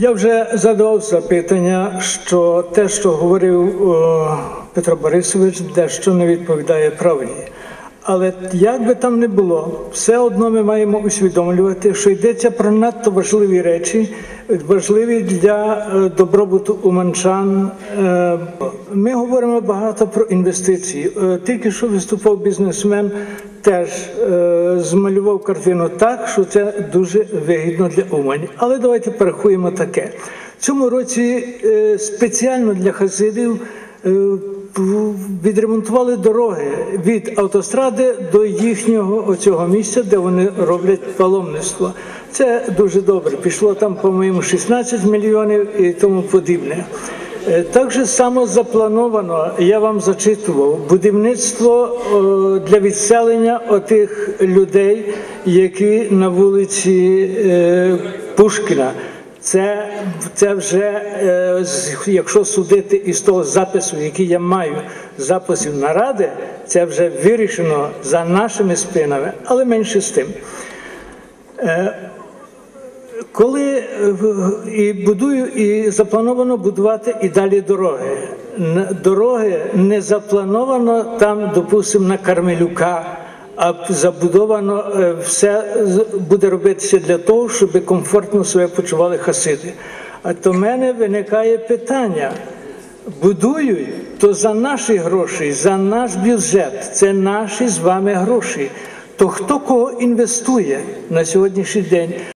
Я вже задавав запитання, що те, що говорив о, Петро Борисович, дещо не відповідає правді. Але як би там не було, все одно ми маємо усвідомлювати, що йдеться про надто важливі речі, важливі для е, добробуту уманчан. Е, Ми говоримо багато про інвестиції. Е, Тільки що виступав бізнесмен, теж змалював картину так, що це дуже вигідно для Умані. Але давайте порахуємо таке. В цьому році спеціально для хасидів відремонтували дороги від автостради до їхнього оцього місця, де вони роблять паломництво. Це дуже добре. Пішло там, по-моєму, 16 мільйонів і тому подібне. Е, Так же само заплановано, я вам зачитував, будівництво е, для відселення отих людей, які на вулиці е, Пушкіна. Це, це вже, е, якщо судити із того запису, який я маю, записів наради, це вже вирішено за нашими спинами, але менше з тим. Коли е, і будую, і заплановано будувати і далі дороги. Дороги не заплановано там, допустимо, на Кармелюка, а забудовано е, все буде робитися для того, щоб комфортно себе почували хасиди. А то в мене виникає питання. Будують, то за наші гроші, за наш бюджет, це наші з вами гроші. То хто кого інвестує на сьогоднішній день?